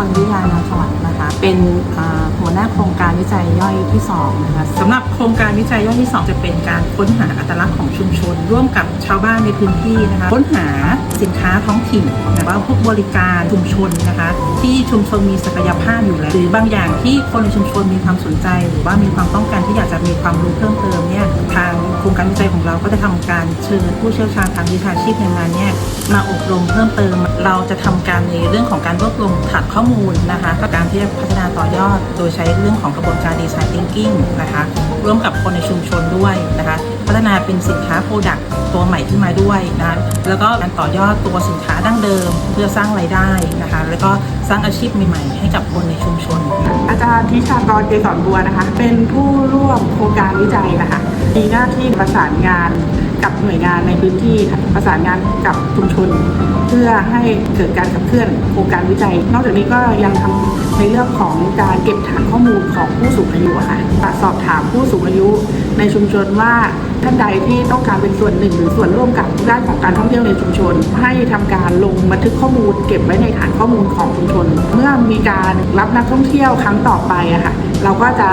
อนครนะคะ เป็นหัวหน้าโครงการวิจัยย่อยที่2นะคะสำหรับโครงการวิจัยย่อยที่ 2 จะเป็นการค้นหาอัตลักษณ์ของชุมชน ร่วมกับชาวบ้านในพื้นที่นะคะค้นหาสินค้าท้องถิ่นนะคะว่าพวกบริการชุมชนนะคะที่ชุมชนมีศักยภาพอยู่แล้วหรือบางอย่างที่คนในชุมชนมีความสนใจ หรือว่ามีความต้องการที่อยากจะมีความรู้เพิ่มเติมเนี่ยทางโครงการวิจัยของเราก็จะทำการเชิญผู้เชี่ยวชาญทางวิชาชีพในงานเนี่ยมาอบรมเพิ่มเติม เราจะทำการในเรื่องของการรวบรวมฐานข้อมูลนะคะกับการที่จะพัฒนาต่อยอด โดยใช้เรื่องของกระบวนการดีไซน์ thinking นะคะร่วมกับคนในชุมชนด้วยนะคะ พัฒนาเป็นสินค้าโปรดักต์ตัวใหม่ขึ้นมาด้วยนะแล้วก็การต่อยอดตัวสินค้าดั้งเดิม เพื่อสร้างรายได้นะคะแล้วก็สร้างอาชีพใหม่ๆ ให้กับคนในชุมชน อาจารย์ทิชากรเกษรบัวนะคะ เป็นผู้ร่วมโครงการวิจัยนะคะมีหน้าที่ประสานงานกับหน่วยงานในพื้นที่ประสานงานกับชุมชน เพื่อให้เกิดการขับเคลื่อนโครงการวิจัย นอกจากนี้ก็ยังทำในเรื่องของการเก็บฐานข้อมูลของผู้สูงอายุค่ะสอบถามผู้สูงอายุในชุมชนว่าท่านใดที่ต้องการเป็นส่วนหนึ่ง หรือส่วนร่วมกับด้านของการท่องเที่ยวในชุมชน ให้ทำการลงบันทึกข้อมูล เก็บไว้ในฐานข้อมูลของชุมชน เมื่อมีการรับนักท่องเที่ยวครั้งต่อไปอะค่ะเราก็จะ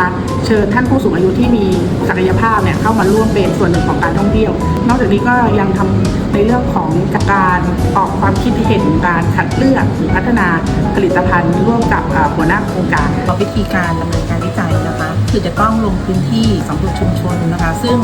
เชิญท่านผู้สูงอายุที่มีศักยภาพเนี่ยเข้ามาร่วมเป็นส่วนหนึ่งของการท่องเที่ยว นอกจากนี้ก็ยังทำในเรื่องของการออกความคิดเห็นการคัดเลือกหรือพัฒนาผลิตภัณฑ์ร่วมกับหัวหน้าโครงการวิธีการดำเนินการ คือจะต้องลงพื้นที่สำรวจชุมชนนะคะ ซึ่ง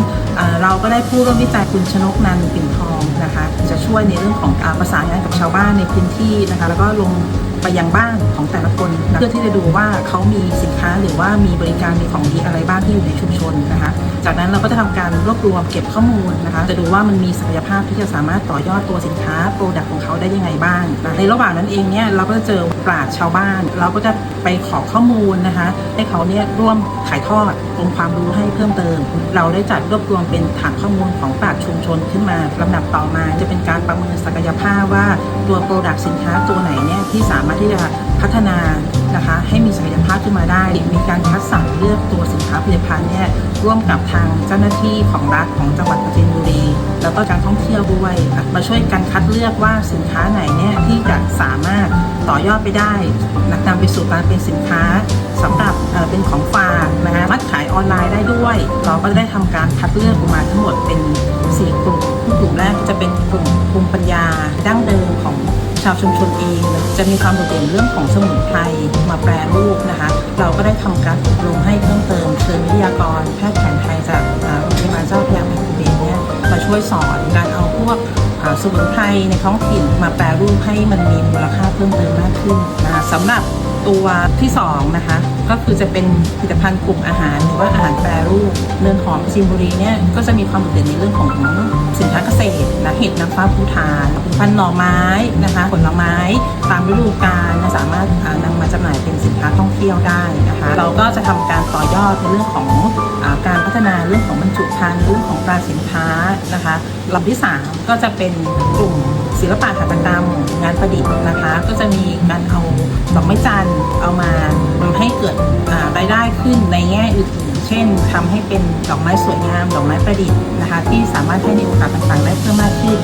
เราก็ได้ผู้ร่วมวิจัยคุณชนกนันปิ่นทองนะคะ จะช่วยในเรื่องของอาประสานงานกับชาวบ้านในพื้นที่นะคะ แล้วก็ลง ไปยังบ้านของแต่ละคนนะเพื่อที่จะดูว่าเขามีสินค้าหรือว่ามีบริการมีของดีอะไรบ้างที่อยู่ในชุมชนนะคะ จากนั้นเราก็จะทำการรวบรวมเก็บข้อมูลนะคะ จะดูว่ามันมีศักยภาพที่จะสามารถต่อยอดตัวสินค้าโปรดักต์ของเขาได้ยังไงบ้างนะในระหว่างนั้นเองเนี่ยเราก็จะเจอปราชญ์ชาวบ้าน เราก็จะไปขอข้อมูลนะคะ ให้เขาเนี่ยร่วมถ่ายทอดองค์ความรู้ให้เพิ่มเติม เราได้จัดรวบรวมเป็นฐานข้อมูลของปราชชุมชนขึ้นมาลำดับต่อมาจะเป็นการประเมินศักยภาพว่าตัวโปรดักต์สินค้าตัวไหน ที่สามารถที่จะพัฒนานะคะให้มีศักยภาพขึ้นมาได้ มีการคัดสรรเลือกตัวสินค้าผลิตภัณฑ์เนี่ยร่วมกับทางเจ้าหน้าที่ของรัฐของจังหวัดปราจีนบุรี แล้วก็การท่องเที่ยวด้วยมาช่วยกันคัดเลือกว่าสินค้าไหนเนี่ยที่จะสามารถต่อยอดไปได้นำไปสู่การเป็นสินค้าสำหรับเอ่อเป็นของฝากนะคะมัดขายออนไลน์ได้ด้วย เราก็ได้ทำการคัดเลือกออกมาทั้งหมดเป็น 4 กลุ่มกลุ่มแรกจะเป็นกลุ่มภูมิปัญญาดั้งเดิมของ ชาวชุมชนเองจะมีความโดดเด่นเรื่องของสมุนไพรมาแปรรูปนะคะ เราก็ได้ทำการอบรมให้เพิ่มเติมเชิญวิทยากร แพทย์แผนไทยจากโรงพยาบาลเจ้าพระยาแผ่นดินเนี่ยมาช่วยสอนการเอาพวกสมุนไพรในท้องถิ่นมาแปรรูปให้มันมีมูลค่าเพิ่มเติมมากขึ้นนะคะสำหรับ ตัวที่สองนะคะก็คือจะเป็นผลิตภัณฑ์กลุ่มอาหารหรือว่าอาหารแปรรูปเนินหอมซินบุรีเนี่ยก็จะมีความโดดเด่นในเรื่องของสินค้าเกษตรนะเห็ดนางฟ้าภูฐานผลิตภัณฑ์หน่อไม้นะคะผลไม้ตามฤดูกาลสามารถอ่านำมาจำหน่ายเป็นสินค้าท่องเที่ยวได้นะคะ เราก็จะทำการต่อยอดในเรื่องของอการพัฒนาเรื่องของบรรจุภัณฑ์เรื่องของตราสินค้านะคะลำที่สามก็จะเป็นกลุ่มศิลปะหัตถกรรมงานประดิษฐ์นะคะ ก็จะมีการเอาดอกไม้จัน ทำให้เป็นดอกไม้สวยงาม ดอกไม้ประดิษฐ์นะคะ ที่สามารถให้ในโอกาสต่างๆได้เพิ่มมากขึ้น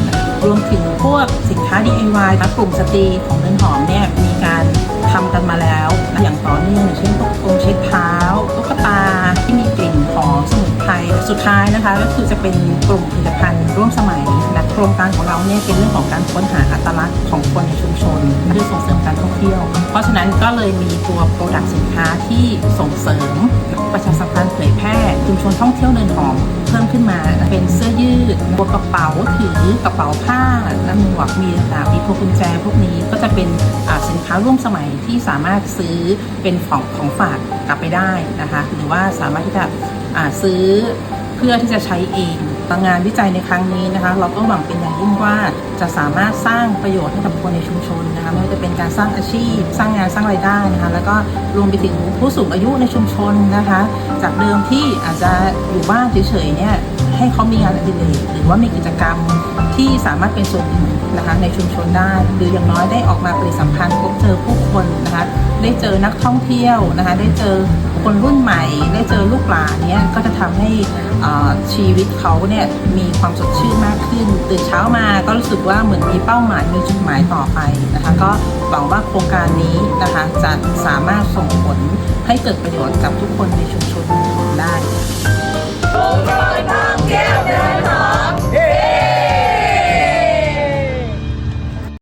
รวมถึงพวกสินค้า DIY นะกลุ่มสตรีของเรือนหอมเนี่ยมีการทำกันมาแล้วนะอย่างต่อเนื่องเช่นพวกโฟมเช็ดเท้าตุ๊กตาที่มีกลิ่นหอมสมุนไพรสุดท้ายนะคะ ก็คือจะเป็นกลุ่มผลิตภัณฑ์ร่วมสมัยนะโครงการของเราเนี่ยเป็นเรื่องของการค้นหาอัตลักษณ์ของคนในชุมชนเพื่อส่งเสริม ที่ยว เพราะฉะนั้นก็เลยมีตัวโปรดักต์สินค้าที่ส่งเสริม ประชาสัมพันธ์เผยแพร่ชุมชนท่องเที่ยวเนินหอมเพิ่มขึ้นมาเป็นเสื้อยืดพวกกระเป๋าถือกระเป๋าผ้าและหมวกมีต่างๆมีพวงกุญแจพวกนี้ก็จะเป็นสินค้าร่วมสมัยที่สามารถซื้อเป็นของของฝากกลับไปได้นะคะ หรือว่าสามารถที่จะซื้อเพื่อที่จะใช้เอง งานวิจัยในครั้งนี้นะคะ เราก็หวังเป็นอย่างยิ่งว่าจะสามารถสร้างประโยชน์ให้กับคนในชุมชนนะคะไม่ว่าจะเป็นการสร้างอาชีพ สร้างงานสร้างรายได้นะคะ แล้วก็รวมไปถึงผู้สูงอายุในชุมชนนะคะ จากเดิมที่อาจจะอยู่บ้านเฉยๆเนี่ย ให้เขามีงานอดิเรกหรือว่ามีกิจกรรมที่สามารถเป็นส่วนหนึ่งนะคะในชุมชนได้ หรืออย่างน้อยได้ออกมาปฏิสัมพันธ์พบเจอผู้คนนะคะได้เจอนักท่องเที่ยวนะคะได้เจอคนรุ่นใหม่ ได้เจอลูกหลานเนี้ยก็จะทำให้อ่าชีวิตเขาเนี่ยมีความสดชื่นมากขึ้น ตื่นเช้ามาก็รู้สึกว่าเหมือนมีเป้าหมายมีจุดหมายต่อไปนะคะก็หวังว่าโครงการนี้นะคะจะสามารถส่งผลให้เกิดประโยชน์กับทุกคนในชุมชนได้